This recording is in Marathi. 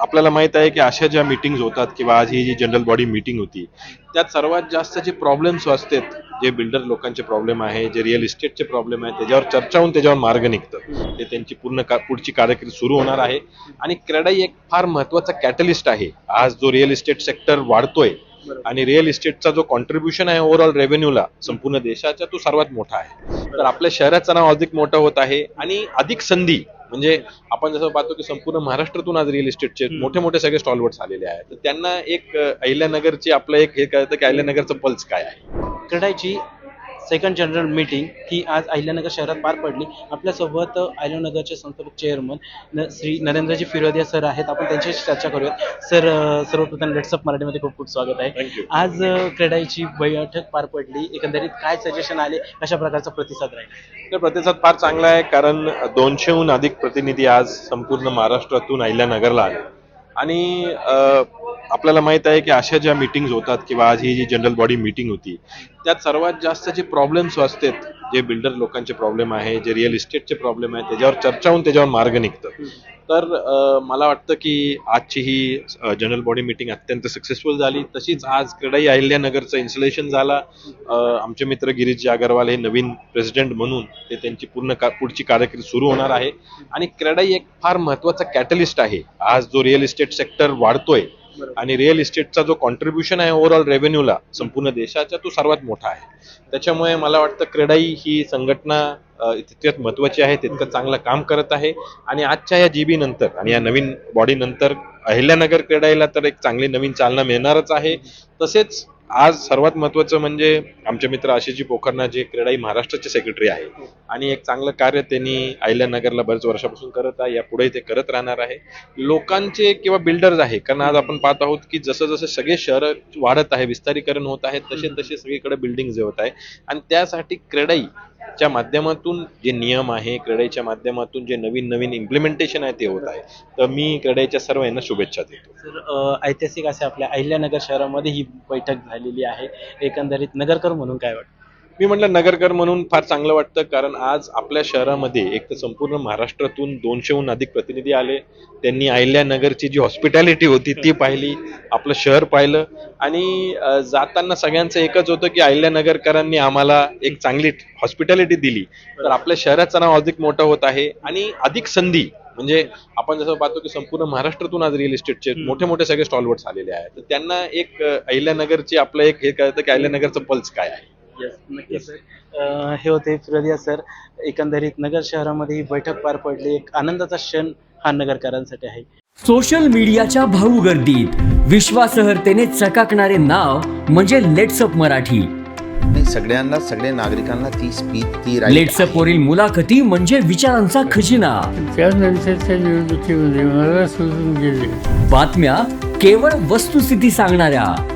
आपल्याला माहीत आहे की अशा ज्या मीटिंग्स होतात किंवा आज ही जी जनरल बॉडी मीटिंग होती त्यात सर्वात जास्त जे प्रॉब्लेम्स असतात जे बिल्डर लोकांचे प्रॉब्लेम आहे जे रिअल इस्टेटचे प्रॉब्लेम आहे त्याच्यावर चर्चा होऊन त्याच्यावर मार्ग निघतं. ते त्यांची पूर्ण का पुढची कार्यकिर्दी सुरू होणार आहे. आणि क्रेडाई एक फार महत्त्वाचा कॅटलिस्ट आहे. आज जो रिअल इस्टेट सेक्टर वाढतोय आणि रिअल इस्टेटचा जो कॉन्ट्रीब्युशन आहे ओव्हरऑल रेव्हेन्यूला संपूर्ण देशाचा तो सर्वात मोठा आहे. तर आपल्या शहराचं नाव अधिक मोठं होत आहे आणि अधिक संधी म्हणजे आपण जसं पाहतो की संपूर्ण महाराष्ट्रातून आज रिअल इस्टेटचे मोठे मोठे सगळे स्टॉलवर्ड्स आलेले आहेत. तर त्यांना एक अहिल्यानगरची आपलं एक हे कळतं की अहिल्यानगरचं पल्स काय आहे. क्रीडाची सेकंड जनरल मीटिंग ही आज अहिल्यानगर शहरात पार पडली. आपल्यासोबत अहिल्यानगरचे संस्थापक चेअरमन न श्री नरेंद्रजी फिरोदिया सर आहेत. आपण त्यांच्याशी चर्चा करूयात. सर सर्वप्रथम लेट्सअप मराठीमध्ये खूप खूप स्वागत आहे. आज अ, क्रीडाची बैठक पार पडली. एकंदरीत काय सजेशन आले? कशा प्रकारचा प्रतिसाद राहील? तर प्रतिसाद फार चांगला आहे कारण दोनशेहून अधिक प्रतिनिधी आज संपूर्ण महाराष्ट्रातून अहिल्यानगरला आले. आणि आपल्याला माहीत आहे की अशा ज्या मीटिंग्स होतात किंवा आज ही जी जनरल बॉडी मीटिंग होती त्यात सर्वात जास्त जे प्रॉब्लेम्स असतात जे बिल्डर लोकांचे प्रॉब्लेम आहे जे रिअल इस्टेटचे प्रॉब्लेम आहे त्याच्यावर चर्चा होऊन त्याच्यावर मार्ग निघतं. तर मला वाटतं की आजची ही जनरल बॉडी मीटिंग अत्यंत सक्सेसफुल झाली. तशीच आज क्रीडाई अहिल्यानगरचं इन्स्टॉलेशन झाला. आमचे मित्र गिरीशजी अगरवाल हे नवीन प्रेसिडेंट म्हणून ते त्यांची पूर्ण का पुढची कार्यकिर्दी सुरू होणार आहे. आणि क्रीडाई एक फार महत्त्वाचा कॅटलिस्ट आहे. आज जो रिअल इस्टेट सेक्टर वाढतोय आणि रिअल इस्टेटचा जो कॉन्ट्रीब्युशन आहे ओव्हरऑल रेव्हेन्यूला संपूर्ण देशाचा तो सर्वात मोठा आहे. त्याच्यामुळे मला वाटतं क्रीडाई ही संघटना तितक्यात महत्वाची आहे तितकं चांगलं काम करत आहे. आणि आजच्या या जीबी नंतर आणि या नवीन बॉडी नंतर अहिल्यानगर क्रीडाईला तर एक चांगली नवीन चालना मिळणारच आहे. तसेच आज सर्वात महत्वाचं म्हणजे आमचे मित्र आशिषजी पोखरना जे क्रीडाई महाराष्ट्राचे सेक्रेटरी आहे. आणि एक चांगलं कार्य त्यांनी अहिल्यानगरला बरेच वर्षापासून करत आहे यापुढे ते करत राहणार आहे. लोकांचे किंवा बिल्डर्स आहे कारण आज आपण पाहत आहोत की जसं जसं सगळे शहर वाढत आहे विस्तारीकरण होत आहे तसे तसे सगळीकडे बिल्डिंग होत आहे. आणि त्यासाठी क्रेडाई च्या माध्यमातून जे नियम आहे क्रेडाईच्या माध्यमातून जे नवीन नवीन इम्प्लिमेंटेशन आहे ते होत आहे. तर मी क्रेडाईच्या सर्व यांना शुभेच्छा देतो. सर ऐतिहासिक असे आपल्या अहिल्यानगर शहरामध्ये ही बैठक झालेली आहे. एकंदरीत नगरकर म्हणून काय वाटतं? मी म्हटलं नगरकर म्हणून फार चांगलं वाटतं कारण आज आपल्या शहरामध्ये एक तर संपूर्ण महाराष्ट्रातून दोनशेहून अधिक प्रतिनिधी आले. त्यांनी अहिल्यानगरची जी हॉस्पिटॅलिटी होती ती पाहिली आपलं शहर पाहिलं. आणि जाताना सगळ्यांचं एकच होतं की अहिल्यानगरकरांनी आम्हाला एक चांगली हॉस्पिटॅलिटी दिली. तर आपल्या शहराचं नाव अधिक मोठं होत आहे. आणि अधिक संधी म्हणजे आपण जसं पाहतो की संपूर्ण महाराष्ट्रातून आज रिअल इस्टेटचे मोठे मोठे सगळे स्टॉलवर्ड्स आलेले आहेत. तर त्यांना एक अहिल्यानगरची आपलं एक हे कळतं की अहिल्यानगरचं पल्स काय आहे. सर. हे होते फिरोदिया सर. एकंदरीत नगर शहरामध्ये ही बैठक पार पडली. एक आनंदाचा क्षण हा नगरकरांसाठी आहे. सोशल मीडियाच्या भाऊ गर्दीत. विश्वासार्हतेने चकाकणारे नाव म्हणजे लेट्सअप मराठी. नाही सगळ्यांना सगळ्या नागरिकांना ती स्पीच ती लेट्सअप. वरील मुलाखती म्हणजे विचारांचा खजिना. त्यानंतरच्या निवडणुकीमध्ये मला सोडून गेले. बातम्या केवळ वस्तुस्थिती सांगणाऱ्या.